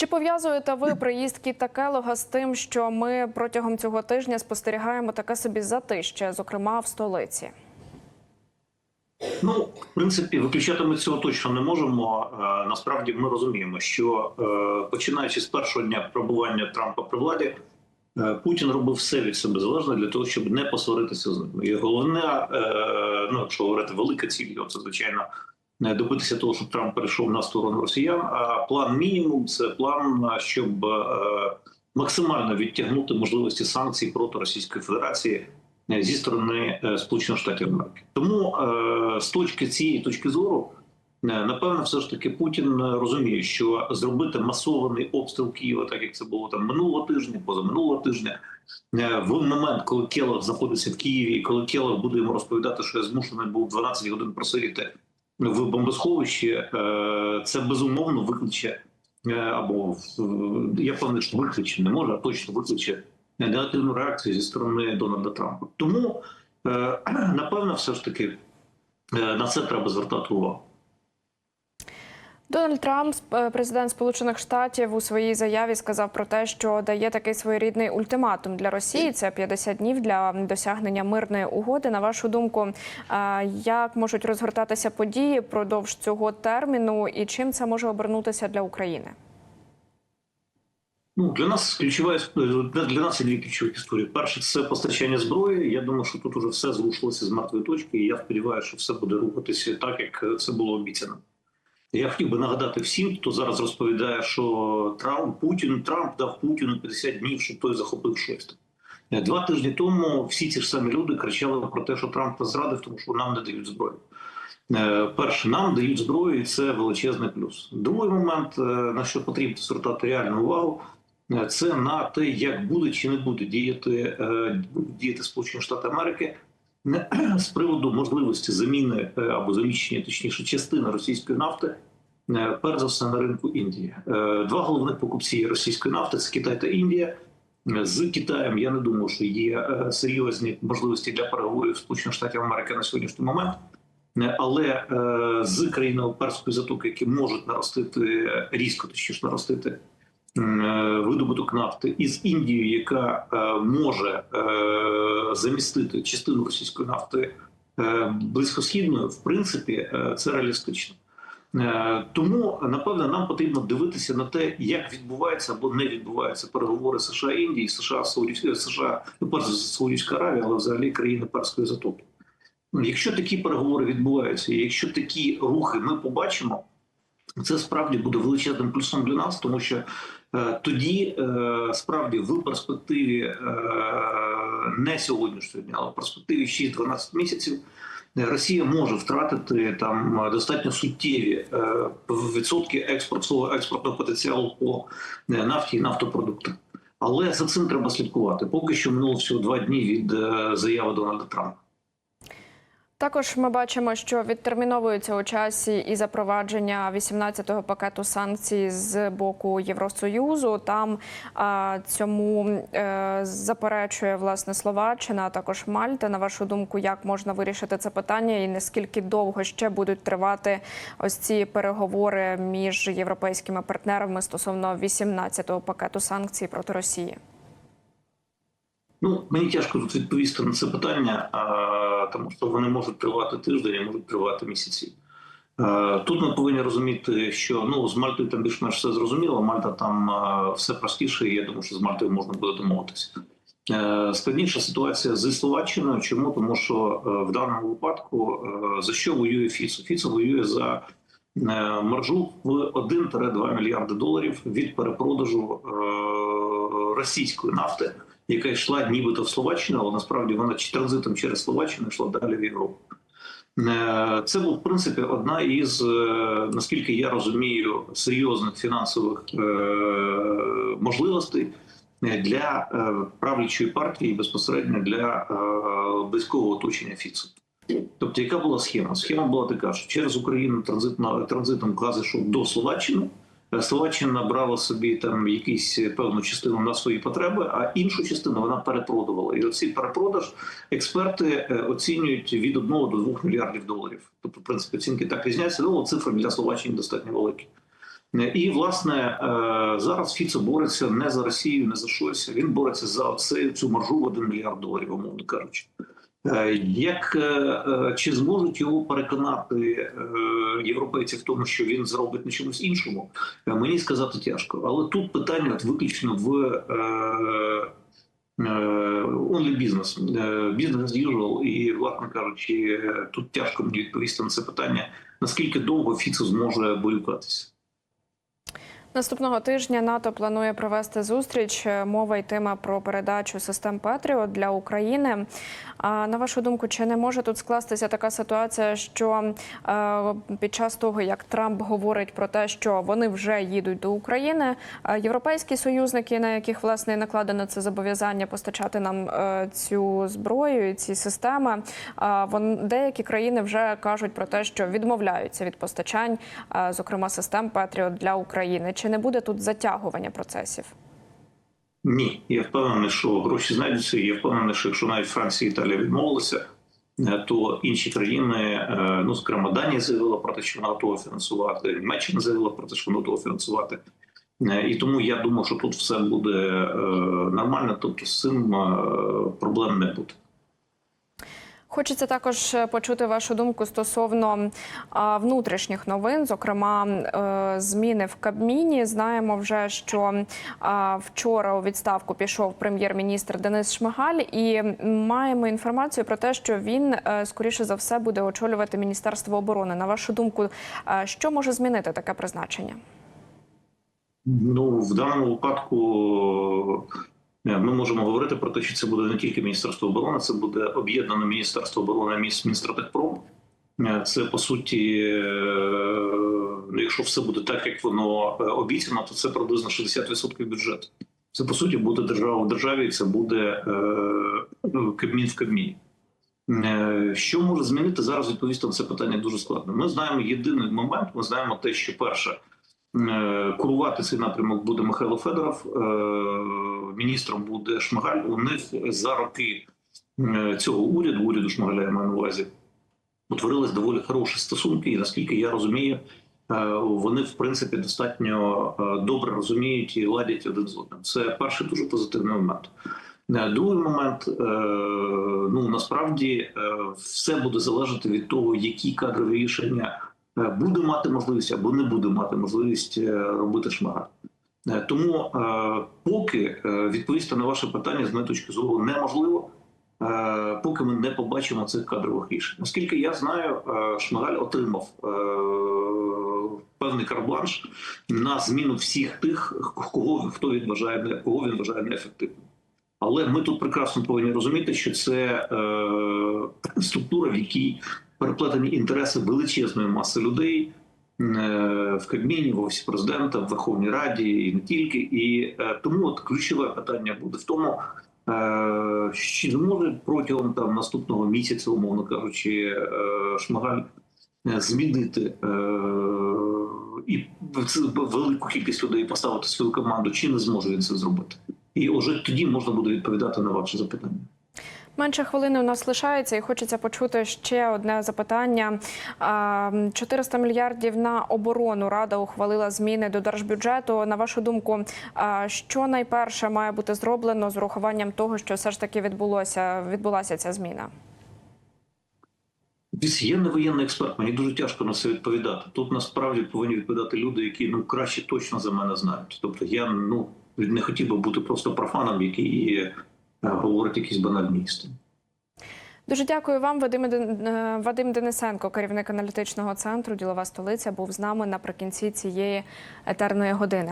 Чи пов'язуєте ви приїзд Кіта Келога з тим, що ми протягом цього тижня спостерігаємо таке собі затище, зокрема в столиці? Ну, в принципі, виключати ми цього точно не можемо. Е, Насправді ми розуміємо, що е, починаючи з першого дня перебування Трампа при владі, е, Путін робив все від себе залежне для того, щоб не посваритися з ними. І головне, ну якщо говорити велика ціль, це звичайно добитися того, щоб Трамп перейшов на сторону росіян. А план мінімум це план, щоб максимально відтягнути можливості санкцій проти Російської Федерації е, зі сторони е, Сполучених Штатів Америки. Тому е, з точки цієї точки зору, напевно, все ж таки Путін розуміє, що зробити масований обстріл Києва, так як це було там минулого тижня, позаминулого тижня, в момент, коли Келов знаходиться в Києві, коли Келов буде йому розповідати, що я змушений був 12 годин просидіти в бомбосховищі, е, це безумовно викличе. е, Або в- я певний, що викличе не може, а точно викличе негативну реакцію зі сторони Дональда Трампа. Тому е, напевно, все ж таки е, на це треба звертати увагу. Дональд Трамп, е, президент Сполучених Штатів, у своїй заяві сказав про те, що дає такий своєрідний ультиматум для Росії. Це 50 днів для досягнення мирної угоди. На вашу думку, е, як можуть розгортатися події продовж цього терміну, і чим це може обернутися для України? Ну для нас ключова для для нас є дві ключові історії. Перше, це постачання зброї. Я думаю, що тут уже все зрушилося з мертвої точки. і Я сподіваюся, що все буде рухатися так, як це було обіцяно. Я хотів би нагадати всім, хто зараз розповідає, що Трамп Путін Трамп дав Путіну 50 днів, щоб той захопив щось. Е, Два тижні тому всі ці ж самі люди кричали про те, що Трамп зрадив, тому що нам не дають зброю. Е, Перше, нам дають зброю, і це величезний плюс. Другий момент, е, на що потрібно звертати реальну увагу, це на те, як буде чи не буде діяти, діяти Сполучені Штати Америки з приводу можливості заміни е, або заміщення, точніше, частини російської нафти. е, Перш за все на ринку Індії. Е, Два головних покупці російської нафти це Китай та Індія. З Китаєм я не думаю, що є серйозні можливості для переговорів Сполучених Штатів Америки на сьогоднішній момент. Але з країнами перської затоки, які можуть наростити різко, точніше наростити видобуток нафти, і з Індією, яка е, може е, замістити частину російської нафти е, близькосхідною, в принципі, е, це реалістично. Е, Тому напевно нам потрібно дивитися на те, як відбуваються або не відбуваються переговори США Індії, США Саудівська США, ну перш Саудівська Аравія, але взагалі країни перської затоки. Якщо такі переговори відбуваються, якщо такі рухи ми побачимо, це справді буде величезним плюсом для нас, тому що е, тоді е, справді в перспективі е, не сьогоднішнього дня, але в перспективі 6-12 місяців. е, Росія може втратити там достатньо суттєві е, відсотки експорт, свого експортного потенціалу по е, нафті і нафтопродуктам. Але за цим треба слідкувати. Поки що минуло всього два дні від е, заяви Дональда Трампа. Також ми бачимо, що відтерміновується у часі і запровадження 18-го пакету санкцій з боку Євросоюзу. Там а, цьому е, заперечує власне Словаччина, а також Мальта. На вашу думку, як можна вирішити це питання, і наскільки довго ще будуть тривати ось ці переговори між європейськими партнерами стосовно 18-го пакету санкцій проти Росії? Ну, мені тяжко тут відповісти на це питання, тому що вони можуть тривати тиждень, а можуть тривати місяці. Е, Тут ми повинні розуміти, що ну з Мальтою там більш-менш все зрозуміло. Мальта там е, все простіше. і Я думаю, що з Мальтою можна буде домовитися. Е, Складніша ситуація зі Словаччиною. Чому тому, що в даному випадку за що воює Фіцо? Фіцо воює за маржу в 1-2 мільярди доларів від перепродажу російської нафти яка йшла нібито в Словаччину, але насправді вона транзитом через Словаччину йшла далі в Європу. Е, Це був в принципі одна із, е, наскільки я розумію, серйозних фінансових е, можливостей для правлячої партії і безпосередньо для близького оточення Фіцу. Тобто, яка була схема? Схема була така, що через Україну транзитно, транзитом газ йшов до Словаччини. Е, Словаччина брала собі там якісь певну частину на свої потреби, а іншу частину вона перепродувала. І оцей перепродаж експерти е, оцінюють від 1 до 2 мільярдів доларів. Тобто, в принципі, оцінки так різняться, але цифри для Словаччини достатньо великі. І власне е, зараз Фіцо бореться не за Росію, не за щось. Він бореться за цю маржу в 1 мільярд доларів, умовно кажучи. Е, Як е, е, чи зможуть його переконати європейці в тому, що він зробить на чомусь іншому, мені сказати тяжко. Але тут питання виключно в only бізнес, бізнес as usual. І, власне кажучи, тут тяжко мені відповісти на це питання, наскільки довго Фіцо зможе боюкатися. Наступного тижня НАТО планує провести зустріч. Мова йтиме про передачу систем Петріот для України. А на вашу думку, чи не може тут скластися така ситуація, що е, під час того, як Трамп говорить про те, що вони вже їдуть до України, е, європейські союзники, на яких власне накладено це зобов'язання постачати нам е, цю зброю і ці системи, е, деякі країни вже кажуть про те, що відмовляються від постачань, е, зокрема систем Петріот для України. Чи не буде тут затягування процесів? Ні, я впевнений, що гроші знайдуться. Я впевнений, що якщо навіть Франція і Італія відмовилися, е, то інші країни, е, ну зокрема, Данія заявила про те, що вона готова фінансувати. Німеччина заявила про те, що вона готова фінансувати. Е, І тому я думаю, що тут все буде нормально. Тобто з цим проблем не буде. Хочеться також е, почути вашу думку стосовно внутрішніх новин, зокрема е, зміни в Кабміні. Знаємо вже, що вчора у відставку пішов прем'єр-міністр Денис Шмигаль, і маємо інформацію про те, що він е, скоріше за все буде очолювати Міністерство оборони. На вашу думку, що може змінити таке призначення? Ну в даному випадку ми можемо говорити про те, що це буде не тільки Міністерство оборони, це буде об'єднане Міністерство оборони з Мінстратегпром. Е, Це по суті, е, якщо все буде так, як воно е, обіцяно, то це приблизно 60% бюджету. Це по суті буде держава в державі, і це буде е, ну, Кабмін в Кабміні. Е, Що може змінити зараз? Відповісти на це питання дуже складно. Ми знаємо єдиний момент. Ми знаємо те, що перше е, курувати цей напрямок буде Михайло Федоров, е, міністром буде Шмигаль. У них за роки е, цього уряду, уряду Шмигаля я маю на увазі, утворились доволі хороші стосунки, і наскільки я розумію, е, вони в принципі достатньо е, добре розуміють і ладять один з одним. Це перший дуже позитивний момент. Е, Другий момент, е, ну насправді е, все буде залежати від того, які кадрові рішення е, буде мати можливість або не буде мати можливість е, робити шмага. Е, Тому е, поки е, відповісти на ваше питання з моєї точки зору неможливо, е, поки ми не побачимо цих кадрових рішень. Наскільки я знаю, е, Шмигаль отримав е, певний карбланш на зміну всіх тих, кого хто він вважає кого він вважає неефективним. Але ми тут прекрасно повинні розуміти, що це е, структура, в якій переплетені інтереси величезної маси людей е, в Кабміні, в офісі президента, в Верховній Раді і не тільки. І е, тому от ключове питання буде в тому, е, чи зможе протягом там наступного місяця, умовно кажучи, Шмигаль е, змінити і велику кількість людей поставити свою команду, чи не зможе він це зробити. І вже тоді можна буде відповідати на ваше запитання. Менше хвилини у нас лишається, і хочеться почути ще одне запитання. А, 400 мільярдів на оборону Рада ухвалила зміни до держбюджету. На вашу думку, що найперше має бути зроблено з урахуванням того, що все ж таки відбулося відбулася ця зміна? Я не воєнний експерт, мені дуже тяжко на це відповідати. Тут насправді повинні відповідати люди, які ну краще точно за мене знають. Тобто я ну не хотів би бути просто профаном, який говорить якісь банальні істини. Дуже дякую вам, Вадим, Ден- е, Вадим Денисенко, керівник аналітичного центру Ділова столиця, був з нами наприкінці цієї етерної години.